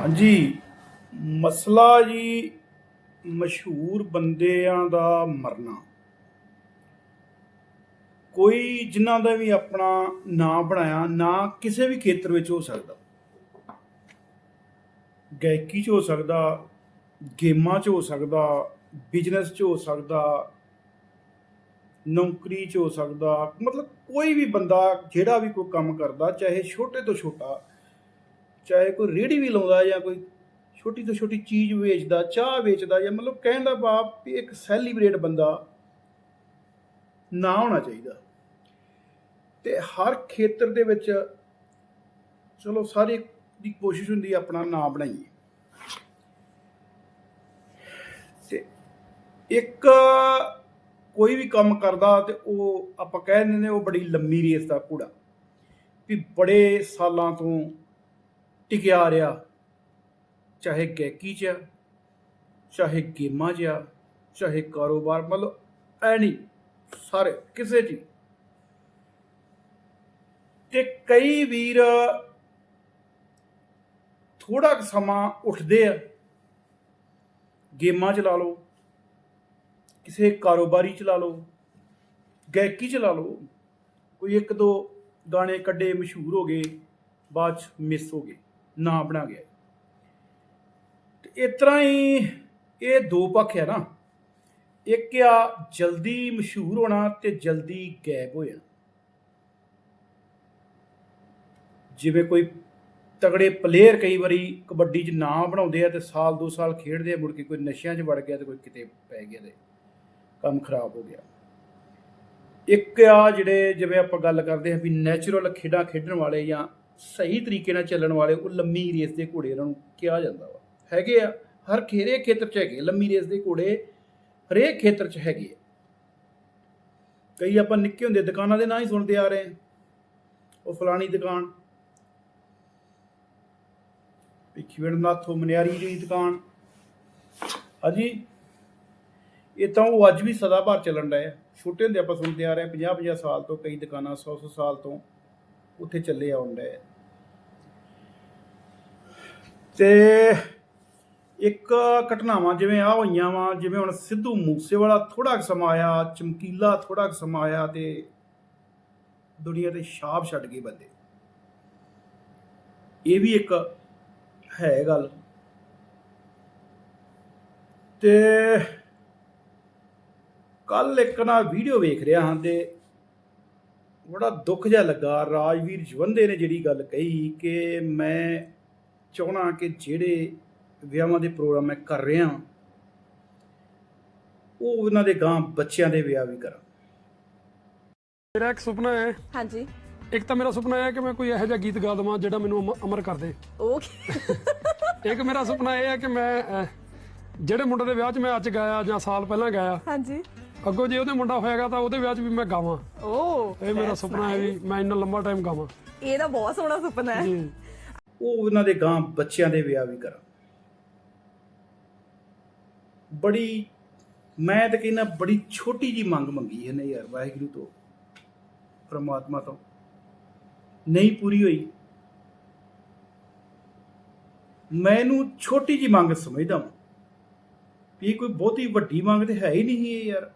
ਹਾਂਜੀ। ਮਸਲਾ ਜੀ, ਮਸ਼ਹੂਰ ਬੰਦਿਆਂ ਦਾ ਮਰਨਾ। ਕੋਈ ਜਿਨ੍ਹਾਂ ਦਾ ਵੀ ਆਪਣਾ ਨਾਂ ਬਣਾਇਆ, ਨਾ ਕਿਸੇ ਵੀ ਖੇਤਰ ਵਿੱਚ ਹੋ ਸਕਦਾ। ਗਾਇਕੀ 'ਚ ਹੋ ਸਕਦਾ, ਗੇਮਾਂ 'ਚ ਹੋ ਸਕਦਾ, ਬਿਜ਼ਨਸ 'ਚ ਹੋ ਸਕਦਾ, ਨੌਕਰੀ 'ਚ ਹੋ ਸਕਦਾ। ਮਤਲਬ ਕੋਈ ਵੀ ਬੰਦਾ, ਜਿਹੜਾ ਵੀ ਕੋਈ ਕੰਮ ਕਰਦਾ, ਚਾਹੇ ਛੋਟੇ ਤੋਂ ਛੋਟਾ ਚਾਹੇ ਕੋਈ ਰੇੜੀ ਵੀ ਲਾਉਂਦਾ ਜਾਂ ਕੋਈ ਛੋਟੀ ਤੋਂ ਛੋਟੀ ਚੀਜ਼ ਵੇਚਦਾ, ਚਾਹ ਵੇਚਦਾ ਜਾਂ ਮਤਲਬ ਕਹਿਣ ਦਾ ਭਾਵ ਵੀ ਇੱਕ ਸੈਲੀਬ੍ਰੇਟ ਬੰਦਾ ਨਾ ਹੋਣਾ ਚਾਹੀਦਾ। ਤੇ ਹਰ ਖੇਤਰ ਦੇ ਵਿੱਚ ਚਲੋ ਸਾਰੇ ਦੀ ਕੋਸ਼ਿਸ਼ ਹੁੰਦੀ ਆਪਣਾ ਨਾਂ ਬਣਾਈਏ। ਤੇ ਇੱਕ ਕੋਈ ਵੀ ਕੰਮ ਕਰਦਾ ਤੇ ਉਹ ਆਪਾਂ ਕਹਿ ਦਿੰਦੇ ਨੇ ਉਹ ਬੜੀ ਲੰਮੀ ਰੇਸ ਦਾ ਘੋੜਾ। ਵੀ ਬੜੇ ਸਾਲਾਂ ਤੋਂ ਟਿਕਿਆ ਰਿਹਾ ਚਾਹੇ ਗਾਇਕੀ 'ਚ ਆ, ਚਾਹੇ ਗੇਮਾਂ 'ਚ ਆ, ਚਾਹੇ ਕਾਰੋਬਾਰ ਮਤਲਬ ਐ ਨਹੀਂ ਸਾਰੇ ਕਿਸੇ 'ਚ ਹੀ। ਤੇ ਕਈ ਵੀਰ ਥੋੜਾ ਕੁ ਸਮਾਂ ਉੱਠਦੇ ਆ ਗੇਮਾਂ 'ਚ ਲਾ ਲਓ ਕਿਸੇ ਕਾਰੋਬਾਰੀ 'ਚ ਲਾ ਲਓ ਗਾਇਕੀ 'ਚ ਲਾ ਲਓ ਕੋਈ ਇੱਕ ਦੋ ਗਾਣੇ ਕੱਢੇ ਮਸ਼ਹੂਰ ਹੋ ਗਏ ਬਾਅਦ 'ਚ ਮਿਸ ਹੋ ਗਏ ਨਾ ਬਣਾ ਗਿਆ। ਤੇ ਇਸ ਤਰ੍ਹਾਂ ਹੀ ਇਹ ਦੋ ਪੱਖ ਆ ਨਾ। ਇੱਕ ਆ ਜਲਦੀ ਮਸ਼ਹੂਰ ਹੋਣਾ ਤੇ ਜਲਦੀ ਗਾਇਬ ਹੋ ਜਾਣਾ। ਜਿਵੇਂ ਕੋਈ ਤਗੜੇ ਪਲੇਅਰ ਕਈ ਵਾਰੀ ਕਬੱਡੀ 'ਚ ਨਾਮ ਬਣਾਉਂਦੇ ਆ ਤੇ ਸਾਲ ਦੋ ਸਾਲ ਖੇਡਦੇ ਆ, ਮੁੜ ਕੇ ਕੋਈ ਨਸ਼ਿਆਂ 'ਚ ਵੜ ਗਿਆ ਤੇ ਕੋਈ ਕਿਤੇ ਪੈ ਗਿਆ ਤੇ ਕੰਮ ਖਰਾਬ ਹੋ ਗਿਆ। ਇੱਕ ਆ ਜਿਹੜੇ ਜਿਵੇਂ ਆਪਾਂ ਗੱਲ ਕਰਦੇ ਆ ਵੀ ਨੈਚੁਰਲ ਖੇਡਾਂ ਖੇਡਣ ਵਾਲੇ ਜਾਂ ਸਹੀ ਤਰੀਕੇ ਨਾਲ ਚੱਲਣ ਵਾਲੇ ਉਹ ਲੰਮੀ ਰੇਸ ਦੇ ਘੋੜੇ ਇਹਨਾਂ ਨੂੰ ਕਿਹਾ ਜਾਂਦਾ ਵਾ। ਹੈਗੇ ਆ, ਹਰ ਖੇਰੇ ਖੇਤਰ 'ਚ ਹੈਗੇ ਲੰਮੀ ਰੇਸ ਦੇ ਘੋੜੇ ਹਰੇਕ ਖੇਤਰ 'ਚ ਹੈਗੇ ਆ। ਕਈ ਆਪਾਂ ਨਿੱਕੇ ਹੁੰਦੇ ਦੁਕਾਨਾਂ ਦੇ ਨਾਂ ਹੀ ਸੁਣਦੇ ਆ ਰਹੇ ਆ। ਉਹ ਫਲਾਣੀ ਦੁਕਾਨ ਭਿੱਖੀਵਿੰਡ ਨਾਥੋ ਮਨਿਆਰੀ ਦੀ ਦੁਕਾਨ। ਹਾਂਜੀ, ਇਹ ਤਾਂ ਉਹ ਅੱਜ ਵੀ ਸਦਾ ਭਰ ਚੱਲਣ ਡਏ ਛੋਟੇ ਹੁੰਦੇ ਆਪਾਂ ਸੁਣਦੇ ਆ ਰਹੇ 50 50 ਸਾਲ ਤੋਂ ਕਈ ਦੁਕਾਨਾਂ 100 100 ਸਾਲ ਤੋਂ। ਉੱਥੇ ਚੱਲੇ ਆਉਣ ਡਏ ਆ ਤੇ ਇੱਕ ਘਟਨਾਵਾਂ ਜਿਵੇਂ ਆ ਹੋਈਆਂ ਵਾ, ਜਿਵੇਂ ਹੁਣ ਸਿੱਧੂ ਮੂਸੇਵਾਲਾ ਥੋੜਾ ਕੁ ਸਮਾਂ ਆਇਆ, ਚਮਕੀਲਾ ਥੋੜਾ ਕੁ ਸਮਾਂ ਆਇਆ ਤੇ ਦੁਨੀਆ ਤੇ ਛਾਪ ਛੱਡ ਗਏ ਬੰਦੇ। ਇਹ ਵੀ ਇੱਕ ਹੈ ਗੱਲ। ਤੇ ਕੱਲ ਇੱਕ ਨਾ ਵੀਡੀਓ ਵੇਖ ਰਿਹਾ ਹਾਂ ਤੇ ਬੜਾ ਦੁੱਖ ਜਿਹਾ ਲੱਗਾ। ਰਾਜਵੀਰ ਜਵੰਦੇ ਨੇ ਜਿਹੜੀ ਗੱਲ ਕਹੀ ਕਿ ਮੈਂ ਚਾਹਣਾ ਕਿ ਜਿਹੜੇ ਵਿਆਹਾਂ ਦੇ ਪ੍ਰੋਗਰਾਮ ਮੈਂ ਕਰ ਰਿਹਾ ਉਹ ਉਹਨਾਂ ਦੇ ਗਾਂ ਬੱਚਿਆਂ ਦੇ ਵਿਆਹ ਵੀ ਕਰਾਂ। ਮੇਰਾ ਇੱਕ ਸੁਪਨਾ ਹੈ। ਹਾਂਜੀ। ਇੱਕ ਤਾਂ ਮੇਰਾ ਸੁਪਨਾ ਹੈ ਕਿ ਮੈਂ ਕੋਈ ਇਹੋ ਜਿਹਾ ਗੀਤ ਗਾ ਦਵਾਂ ਜਿਹੜਾ ਮੈਨੂੰ ਅਮ- ਅਮਰ ਕਰ ਦੇ। ਓਕੇ। ਇੱਕ ਮੇਰਾ ਸੁਪਨਾ ਇਹ ਹੈ ਕਿ ਮੈਂ ਜਿਹੜੇ ਮੁੰਡੇ ਦੇ ਵਿਆਹ 'ਚ ਮੈਂ ਅੱਜ ਗਾਇਆ ਜਾਂ ਸਾਲ ਪਹਿਲਾਂ ਗਾਇਆ ਹਾਂਜੀ। ਅੱਗੋਂ ਜੇ ਉਹਦੇ ਮੁੰਡਾ ਹੋਏਗਾ ਤਾਂ ਉਹਦੇ ਵਿਆਹ 'ਚ ਵੀ ਮੈਂ ਗਾਵਾਂ। ਓ ਇਹ ਮੇਰਾ ਸੁਪਨਾ ਹੈ ਵੀ ਮੈਂ ਇੰਨਾ ਲੰਬਾ ਟਾਈਮ ਗਾਵਾਂ। ਇਹ ਤਾਂ ਬਹੁਤ ਸੋਹਣਾ ਸੁਪਨਾ ਹੈ। ਜੀ। ਉਹ ਉਹਨਾਂ ਦੇ ਗਾਂ ਬੱਚਿਆਂ ਦੇ ਵਿਆਹ ਵੀ ਕਰਾਂ। ਬੜੀ ਮੈਂ ਤਾਂ ਕਹਿੰਦਾ ਬੜੀ ਛੋਟੀ ਜੀ ਮੰਗ ਮੰਗੀ ਇਹਨੇ ਯਾਰ ਵਾਹਿਗੁਰੂ ਤੋਂ। ਪ੍ਰਮਾਤਮਾ ਤੋਂ। ਨਹੀਂ ਪੂਰੀ ਹੋਈ। ਮੈਨੂੰ ਛੋਟੀ ਜੀ ਮੰਗ ਸਮਝਦਾ ਹਾਂ ਵੀ ਇਹ ਕੋਈ ਬਹੁਤੀ ਵੱਡੀ ਮੰਗ ਤੇ ਹੈ ਹੀ ਨਹੀਂ ਇਹ ਯਾਰ।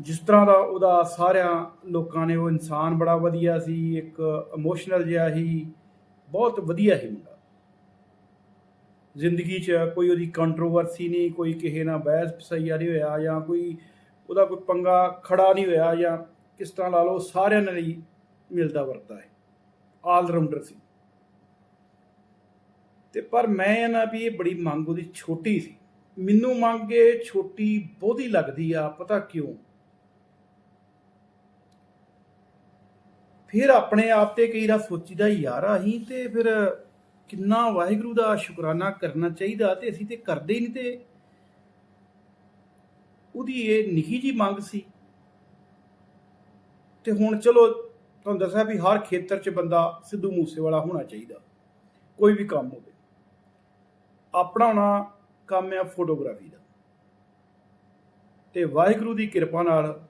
ਜਿਸ ਤਰ੍ਹਾਂ ਦਾ ਉਹਦਾ ਸਾਰਿਆਂ ਲੋਕਾਂ ਨੇ, ਉਹ ਇਨਸਾਨ ਬੜਾ ਵਧੀਆ ਸੀ, ਇੱਕ ਇਮੋਸ਼ਨਲ ਜਿਹਾ ਸੀ ਬਹੁਤ ਵਧੀਆ ਸੀ ਮੁੰਡਾ। ਜ਼ਿੰਦਗੀ 'ਚ ਕੋਈ ਉਹਦੀ ਕੰਟਰੋਵਰਸੀ ਨਹੀਂ, ਕੋਈ ਕਿਸੇ ਨਾਲ ਬਹਿਸ ਪਸਈਆ ਨਹੀਂ ਹੋਇਆ, ਜਾਂ ਕੋਈ ਉਹਦਾ ਕੋਈ ਪੰਗਾ ਖੜਾ ਨਹੀਂ ਹੋਇਆ, ਜਾਂ ਕਿਸ ਤਰ੍ਹਾਂ ਲਾ ਲਓ ਸਾਰਿਆਂ ਨਾਲ ਹੀ ਮਿਲਦਾ ਵਰਤਦਾ ਹੈ। ਆਲ ਰਾਊਂਡਰ ਸੀ। ਤੇ ਪਰ ਮੈਂ ਇਹ ਨਾ ਵੀ ਇਹ ਬੜੀ ਮੰਗ ਉਹਦੀ ਛੋਟੀ ਸੀ। ਮੈਨੂੰ ਮੰਗ ਇਹ ਛੋਟੀ ਬਹੁਤੀ ਲੱਗਦੀ ਆ, ਪਤਾ ਕਿਉਂ? ਫਿਰ ਆਪਣੇ ਆਪ ਤੇ ਕਈ ਵਾਰ ਸੋਚੀਦਾ, ਯਾਰ ਅਸੀਂ ਤੇ ਫਿਰ ਕਿੰਨਾ ਵਾਹਿਗੁਰੂ ਦਾ ਸ਼ੁਕਰਾਨਾ ਕਰਨਾ ਚਾਹੀਦਾ ਤੇ ਅਸੀਂ ਤੇ ਕਰਦੇ ਹੀ ਨਹੀਂ ਤੇ ਉਹਦੀ ਇਹ ਨਿੱਕੀ ਜੀ ਮੰਗ ਸੀ। ਤੇ ਹੁਣ ਚਲੋ ਤੁਹਾਨੂੰ ਦੱਸਿਆ ਵੀ ਹਰ ਖੇਤਰ 'ਚ ਬੰਦਾ ਸਿੱਧੂ ਮੂਸੇਵਾਲਾ ਹੋਣਾ ਚਾਹੀਦਾ, ਕੋਈ ਵੀ ਕੰਮ ਹੋਵੇ। ਆਪਣਾ ਹੋਣਾ ਕੰਮ ਹੈ ਫੋਟੋਗ੍ਰਾਫੀ ਦਾ। ਤੇ ਵਾਹਿਗੁਰੂ ਦੀ ਕਿਰਪਾ ਨਾਲ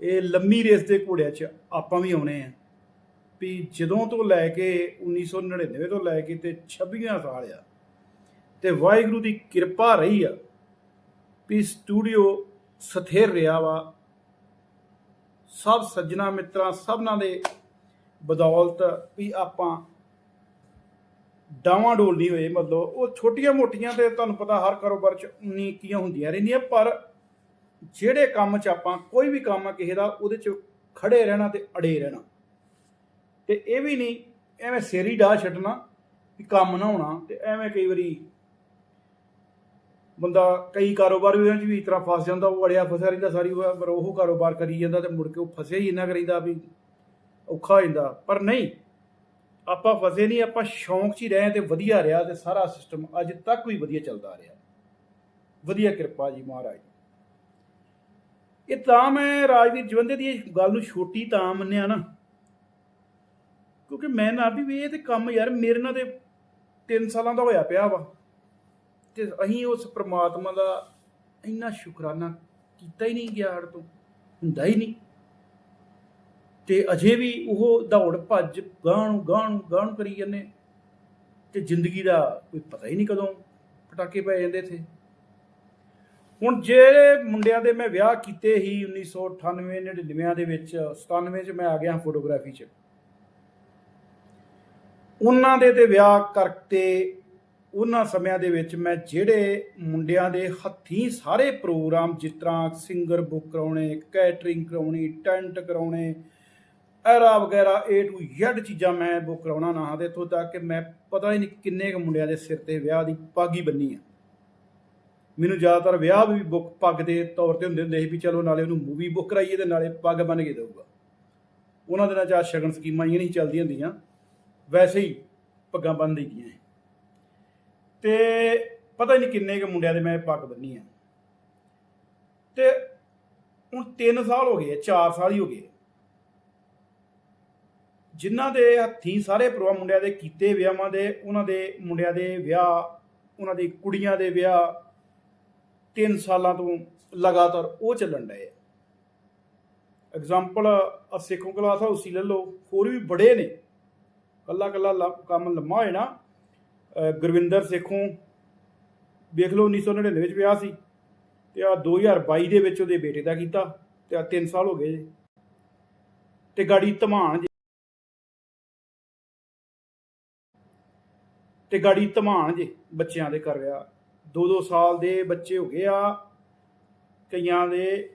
ਇਹ ਲੰਮੀ ਰੇਸ ਦੇ ਘੋੜਿਆਂ 'ਚ ਆਪਾਂ ਵੀ ਆਉਣੇ ਆ। ਵੀ ਜਦੋਂ ਤੋਂ ਲੈ ਕੇ 1999 ਤੋਂ ਲੈ ਕੇ ਤੇ 26 ਸਾਲ ਆ, ਤੇ ਵਾਹਿਗੁਰੂ ਦੀ ਕਿਰਪਾ ਰਹੀ ਆ ਵੀ ਸਟੂਡੀਓ ਸਥਿਰ ਰਿਹਾ ਵਾ। ਸਭ ਸੱਜਣਾ ਮਿੱਤਰਾਂ, ਸਭਨਾਂ ਦੇ ਬਦੌਲਤ ਵੀ ਆਪਾਂ ਡਾਵਾਂ ਡੋਲ ਨਹੀਂ ਹੋਏ। ਮਤਲਬ ਉਹ ਛੋਟੀਆਂ ਮੋਟੀਆਂ ਤੇ ਤੁਹਾਨੂੰ ਪਤਾ ਹਰ ਕਾਰੋਬਾਰ ਚ ਉਨੀ ਕੀਆਂ ਹੁੰਦੀਆਂ ਰਹਿੰਦੀਆਂ, ਪਰ ਜਿਹੜੇ ਕੰਮ 'ਚ ਆਪਾਂ ਕੋਈ ਵੀ ਕੰਮ ਆ ਕਿਸੇ ਦਾ, ਉਹਦੇ 'ਚ ਖੜੇ ਰਹਿਣਾ ਤੇ ਅੜੇ ਰਹਿਣਾ। ਤੇ ਇਹ ਵੀ ਨਹੀਂ, ਐਵੇਂ ਸਿਰ ਹੀ ਡਾਹ ਛੱਡਣਾ ਵੀ ਕੰਮ ਨਾ ਹੋਣਾ ਤੇ ਐਵੇਂ ਕਈ ਵਾਰੀ ਬੰਦਾ ਕਈ ਕਾਰੋਬਾਰ ਵੀ ਉਹਨਾਂ 'ਚ ਵੀ ਇਸ ਤਰ੍ਹਾਂ ਫਸ ਜਾਂਦਾ, ਉਹ ਅੜਿਆ ਫਸਿਆ ਰਹਿੰਦਾ ਸਾਰੀ ਪਰ ਉਹ ਕਾਰੋਬਾਰ ਕਰੀ ਜਾਂਦਾ ਤੇ ਮੁੜ ਕੇ ਉਹ ਫਸਿਆ ਹੀ ਇੰਨਾ ਕਰੀਦਾ ਵੀ ਔਖਾ ਹੋ ਜਾਂਦਾ। ਪਰ ਨਹੀਂ, ਆਪਾਂ ਫਸੇ ਨਹੀਂ, ਆਪਾਂ ਸ਼ੌਂਕ 'ਚ ਹੀ ਰਹੇ ਤੇ ਵਧੀਆ ਰਿਹਾ ਤੇ ਸਾਰਾ ਸਿਸਟਮ ਅੱਜ ਤੱਕ ਵੀ ਵਧੀਆ ਚੱਲਦਾ ਰਿਹਾ। ਵਧੀਆ ਕਿਰਪਾ ਜੀ ਮਹਾਰਾਜ। ਇਹ ਤਾਂ ਮੈਂ ਰਾਜਵੀਰ ਜਵੰਦੇ ਦੀ ਇਹ ਗੱਲ ਨੂੰ ਛੋਟੀ ਤਾਂ ਮੰਨਿਆ ਨਾ। ਕਿਉਂਕਿ ਮੈਂ ਨਾ ਵੀ ਇਹ ਤੇ ਕੰਮ ਯਾਰ ਮੇਰੇ ਨਾਲ ਤੇ 3 ਸਾਲਾਂ ਦਾ ਹੋਇਆ ਪਿਆ ਵਾ। ਤੇ ਅਸੀਂ ਉਸ ਪ੍ਰਮਾਤਮਾ ਦਾ ਇੰਨਾ ਸ਼ੁਕਰਾਨਾ ਕੀਤਾ ਹੀ ਨਹੀਂ ਗਿਆ ਹੜ ਤੋਂ, ਹੁੰਦਾ ਹੀ ਨਹੀਂ। ਤੇ ਅਜੇ ਵੀ ਉਹ ਦੌੜ ਭੱਜ ਗਾਂ ਨੂੰ ਗਾਂ ਕਰੀ ਜਾਂਦੇ। ਤੇ ਜ਼ਿੰਦਗੀ ਦਾ ਕੋਈ ਪਤਾ ਹੀ ਨਹੀਂ ਕਦੋਂ ਪਟਾਕੇ ਪੈ ਜਾਂਦੇ ਇੱਥੇ। ਹੁਣ ਜਿਹੜੇ ਮੁੰਡਿਆਂ ਦੇ ਮੈਂ ਵਿਆਹ ਕੀਤੇ ਹੀ 1998 99 ਦੇ ਵਿੱਚ 97 ਚ ਮੈਂ ਆ ਗਿਆ ਫੋਟੋਗ੍ਰਾਫੀ ਚ। ਉਹਨਾਂ ਦੇ ਤੇ ਵਿਆਹ ਕਰਕੇ ਉਹਨਾਂ ਸਮਿਆਂ ਦੇ ਵਿੱਚ ਮੈਂ ਜਿਹੜੇ ਮੁੰਡਿਆਂ ਦੇ ਹੱਥੀਂ ਸਾਰੇ ਪ੍ਰੋਗਰਾਮ, ਜਿਸ ਤਰ੍ਹਾਂ ਸਿੰਗਰ ਬੁੱਕ ਕਰਾਉਣੇ ਕੈਟਰਿੰਗ ਕਰਾਉਣੀ ਟੈਂਟ ਕਰਾਉਣੇ ਐਰਾ ਵਗੈਰਾ A to Z ਚੀਜ਼ਾਂ ਮੈਂ ਬੁੱਕ ਕਰਾਉਣਾ ਨਾ ਤੇ ਇੱਥੋਂ ਤੱਕ ਕਿ ਮੈਂ ਪਤਾ ਹੀ ਨਹੀਂ ਕਿੰਨੇ ਕੁ ਮੁੰਡਿਆਂ ਦੇ ਸਿਰ ਤੇ ਵਿਆਹ ਦੀ ਪੱਗ ਬੰਨੀ ਆ। ਮੈਨੂੰ ਜ਼ਿਆਦਾਤਰ ਵਿਆਹ ਵੀ ਬੁੱਕ ਪੱਗ ਦੇ ਤੌਰ ਤੇ ਹੁੰਦੇ ਹੁੰਦੇ ਸੀ ਵੀ ਚਲੋ ਨਾਲੇ ਉਹਨੂੰ ਮੂਵੀ ਬੁੱਕ ਕਰਾਈਏ ਤੇ ਨਾਲੇ ਪੱਗ ਬੰਨ ਕੇ ਦੇਊਗਾ। ਉਹਨਾਂ ਦਿਨਾਂ 'ਚ ਆ ਸ਼ਗਨ ਸਕੀਮਾਂ ਹੀ ਨਹੀਂ ਚੱਲਦੀਆਂ ਹੁੰਦੀਆਂ। ਵੈਸੇ ਹੀ ਪੱਗਾਂ ਬੰਨ ਲਈਆਂ ਤੇ ਪਤਾ ਹੀ ਨਹੀਂ ਕਿੰਨੇ ਕੁ ਮੁੰਡਿਆਂ ਦੇ ਮੈਂ ਪੱਗ ਬੰਨੀ ਆ। ਤੇ ਹੁਣ 3 ਸਾਲ ਹੋ ਗਏ 4 ਸਾਲ ਹੀ ਹੋ ਗਏ ਜਿਨ੍ਹਾਂ ਦੇ ਹੱਥੀਂ ਸਾਰੇ ਪ੍ਰੋਗਰਾਮ ਮੁੰਡਿਆਂ ਦੇ ਕੀਤੇ ਵਿਆਹਾਂ ਦੇ, ਉਹਨਾਂ ਦੇ ਮੁੰਡਿਆਂ ਦੇ ਵਿਆਹ, ਉਹਨਾਂ ਦੀ ਕੁੜੀਆਂ ਦੇ ਵਿਆਹ 3 ਸਾਲਾਂ ਤੋਂ ਲਗਾਤਾਰ ਉਹ ਚੱਲਣ ਡਏ ਆ। ਐਗਜ਼ਾਮਪਲ ਆ ਸਿੱਖੋਂ ਕਲਾਸ ਹਾਊਸ ਹੀ ਲੈ ਲਓ, ਹੋਰ ਵੀ ਬੜੇ ਨੇ। ਕੱਲਾ ਕੱਲਾ ਕੰਮ ਲੰਮਾ ਹੋਏ ਨਾ। ਗੁਰਵਿੰਦਰ ਸੇਖੋਂ ਵੇਖ ਲਓ 1999 ਵਿੱਚ ਵਿਆਹ ਸੀ। ਤੇ ਆ 2022 ਦੇ ਵਿੱਚ ਉਹਦੇ ਬੇਟੇ ਦਾ ਕੀਤਾ, ਤੇ ਆ 3 ਸਾਲ ਹੋ ਗਏ ਜੀ। ਤੇ ਗਾੜੀ ਧਮਾਨ ਜੀ। ਤੇ ਗਾੜੀ ਧਮਾਨ ਜੇ ਬੱਚਿਆਂ ਦੇ ਕਰ ਰਿਹਾ ਦੋ ਦੋ ਸਾਲ ਦੇ ਬੱਚੇ ਹੋ ਗਏ ਆ। ਕਈਆਂ ਦੇ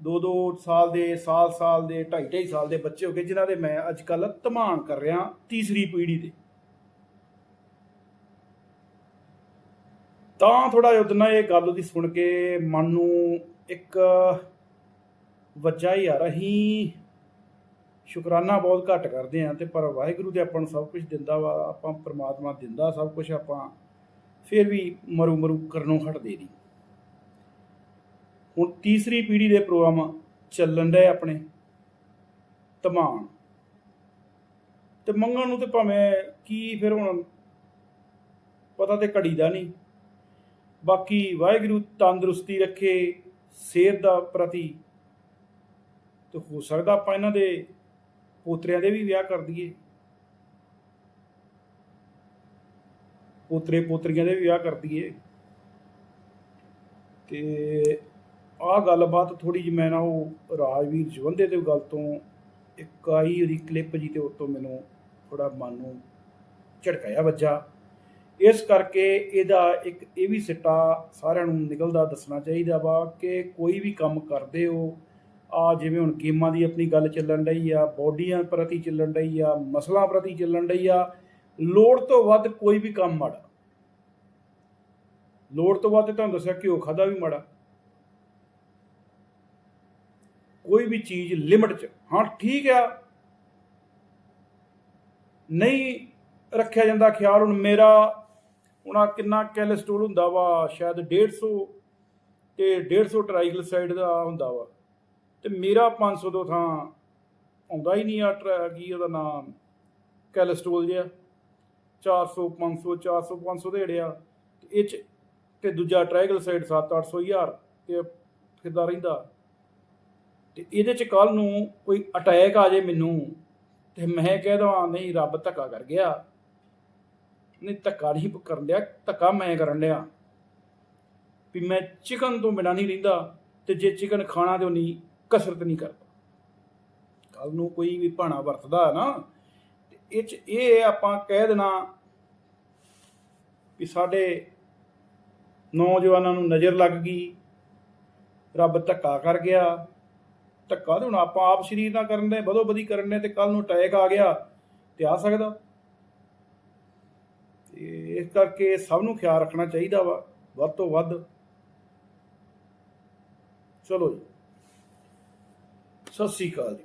ਦੋ ਦੋ ਸਾਲ ਦੇ ਸਾਲ ਸਾਲ ਦੇ ਢਾਈ ਢਾਈ ਸਾਲ ਦੇ ਬੱਚੇ ਹੋ ਗਏ, ਜਿਨ੍ਹਾਂ ਦੇ ਮੈਂ ਅੱਜ ਕੱਲ ਧਮਾਨ ਕਰ ਰਿਹਾ ਤੀਸਰੀ ਪੀੜ੍ਹੀ ਦੇ। ਤਾਂ ਥੋੜਾ ਜਿਹਾ ਉਹਦੇ ਇਹ ਗੱਲ ਉਹਦੀ ਸੁਣ ਕੇ ਮਨ ਨੂੰ ਇੱਕ ਵੱਜਾ ਹੀ ਆ ਰਹੀ। ਸ਼ੁਕਰਾਨਾ ਬਹੁਤ ਘੱਟ ਕਰਦੇ ਆ ਤੇ ਪਰ ਵਾਹਿਗੁਰੂ ਤੇ ਆਪਾਂ ਨੂੰ ਸਭ ਕੁਝ ਦਿੰਦਾ ਵਾ, ਆਪਾਂ ਪਰਮਾਤਮਾ ਦਿੰਦਾ ਸਭ ਕੁਝ ਆਪਾਂ ਫਿਰ ਵੀ ਮਰੂ ਮਰੂ ਕਰਨੋਂ ਹਟਦੇ ਨਹੀਂ। ਹੁਣ ਤੀਸਰੀ ਪੀੜ੍ਹੀ ਦੇ ਪ੍ਰੋਗਰਾਮ ਚੱਲਣ ਡਏ ਆਪਣੇ ਧਮਾਨ ਤੇ ਮੰਗਣ ਨੂੰ ਤੇ ਭਾਵੇਂ ਕੀ ਫਿਰ ਹੁਣ ਪਤਾ ਤੇ ਘੜੀ ਦਾ ਨਹੀਂ। ਬਾਕੀ ਵਾਹਿਗੁਰੂ ਤੰਦਰੁਸਤੀ ਰੱਖੇ, ਸਿਹਤ ਦਾ ਪ੍ਰਤੀ ਤੇ ਹੋ ਸਕਦਾ ਆਪਾਂ ਇਹਨਾਂ ਦੇ ਪੋਤਰਿਆਂ ਦੇ ਵੀ ਵਿਆਹ ਕਰ ਦਈਏ। ਪੋਤਰੇ ਪੋਤਰੀਆਂ ਦੇ ਵੀ ਵਿਆਹ ਕਰ ਦਈਏ। ਤੇ ਆਹ ਗੱਲਬਾਤ ਥੋੜੀ ਜਿਹੀ ਮੈਂ ਨਾ ਉਹ ਰਾਜਵੀਰ ਜਵੰਦੇ ਦੇ ਗੱਲ ਤੋਂ ਇੱਕ ਆਈ ਉਹਦੀ ਕਲਿੱਪ ਜੀ ਤੇ ਉਤੋਂ ਮੈਨੂੰ ਥੋੜਾ ਮਨ ਨੂੰ ਝਟਕਾਇਆ ਵੱਜਾ। ਇਸ ਕਰਕੇ ਇਹਦਾ ਇੱਕ ਇਹ ਵੀ ਸਿੱਟਾ ਸਾਰਿਆਂ ਨੂੰ ਨਿਕਲਦਾ ਦੱਸਣਾ ਚਾਹੀਦਾ ਵਾ ਕਿ ਕੋਈ ਵੀ ਕੰਮ ਕਰਦੇ ਹੋ ਆ ਜਿਵੇਂ ਹੁਣ ਗੇਮਾਂ ਦੀ ਆਪਣੀ ਗੱਲ ਚੱਲਣ ਡਈ ਆ, ਬੋਡੀਆਂ ਪ੍ਰਤੀ ਚੱਲਣ ਡਈ ਆ, ਮਸਲਾਂ ਪ੍ਰਤੀ ਚੱਲਣ ਡਈ ਆ ਲੋੜ ਤੋਂ ਵੱਧ ਕੋਈ ਵੀ ਕੰਮ ਮਾੜਾ। ਲੋੜ ਤੋਂ ਵੱਧ ਤੁਹਾਨੂੰ ਦੱਸਿਆ ਘਿਓ ਖਾਦਾ ਵੀ ਮਾੜਾ। ਕੋਈ ਵੀ ਚੀਜ਼ ਲਿਮਟ 'ਚ, ਹਾਂ, ਠੀਕ ਆ। ਨਹੀਂ ਰੱਖਿਆ ਜਾਂਦਾ ਖਿਆਲ, ਹੁਣ ਮੇਰਾ ਉਹਨਾਂ ਕਿੰਨਾ ਕੈਲਸਟ੍ਰੋਲ ਹੁੰਦਾ ਵਾ, ਸ਼ਾਇਦ 150 ਤੇ 150 ਟ੍ਰਾਈਗਲਿਸਰਾਈਡ ਦਾ ਹੁੰਦਾ ਵਾ। ਤੇ ਮੇਰਾ 500 ਤੋਂ ਥਾਂ ਆਉਂਦਾ ਹੀ ਨਹੀਂ ਆ, ਟਰਾ- ਕੀ ਉਹਦਾ ਨਾਮ? ਕੈਲਸਟ੍ਰੋਲ ਜਿਹਾ। 400 500 400 500 ਦੇ ੜਿਆ ਤੇ ਇਹ ਚ ਤੇ ਦੂਜਾ ਟ੍ਰਾਈਗਲਿਸਰਾਈਡ 7 800 ਹਜ਼ਾਰ ਤੇ ਕਿੱਦਾਂ ਰਹਿੰਦਾ। ਤੇ ਇਹਦੇ ਚ ਕੱਲ ਨੂੰ ਕੋਈ ਅਟੈਕ ਆ ਜੇ ਮੈਨੂੰ, ਤੇ ਮੈਂ ਕਹਿ ਦਵਾਂ, ਨਹੀਂ, ਰੱਬ ਧੱਕਾ ਕਰ ਗਿਆ। ਨਹੀਂ, ਧੱਕਾ ਨਹੀਂ ਕਰਨ ਲਿਆ ਧੱਕਾ ਮੈਂ ਕਰਨ ਲਿਆ ਵੀ ਮੈਂ ਚਿਕਨ ਤੋਂ ਬਿਨਾਂ ਨਹੀਂ ਰਹਿੰਦਾ, ਤੇ ਜੇ ਚਿਕਨ ਖਾਣਾ ਤੇ ਉਹ ਉਨੀ ਕਸਰਤ ਨਹੀਂ ਕਰਦਾ। ਕੱਲ ਨੂੰ ਕੋਈ ਵੀ ਭਾਣਾ ਵਰਤਦਾ ਨਾ ਇਹ ਚ ਇਹ ਆਪਾਂ ਕਹਿ ਦੇਣਾ ਵੀ ਸਾਡੇ ਨੌਜਵਾਨਾਂ ਨੂੰ ਨਜ਼ਰ ਲੱਗ ਗਈ, ਰੱਬ ਧੱਕਾ ਕਰ ਗਿਆ। ਧੱਕਾ ਤੇ ਹੁਣ ਆਪਾਂ ਆਪ ਸਰੀਰ ਨਾਲ ਕਰਨ ਦੇ ਬਦੋ ਬਦੀ ਕਰਨ ਦੇ ਤੇ ਕੱਲ ਨੂੰ ਅਟੈਕ ਆ ਗਿਆ ਤੇ ਆ ਸਕਦਾ। ਤੇ ਇਸ ਕਰਕੇ ਸਭ ਨੂੰ ਖਿਆਲ ਰੱਖਣਾ ਚਾਹੀਦਾ ਵਾ, ਵੱਧ ਤੋਂ ਵੱਧ। ਚਲੋ ਜੀ। ਸਤਿ ਸ੍ਰੀ ਅਕਾਲ ਜੀ।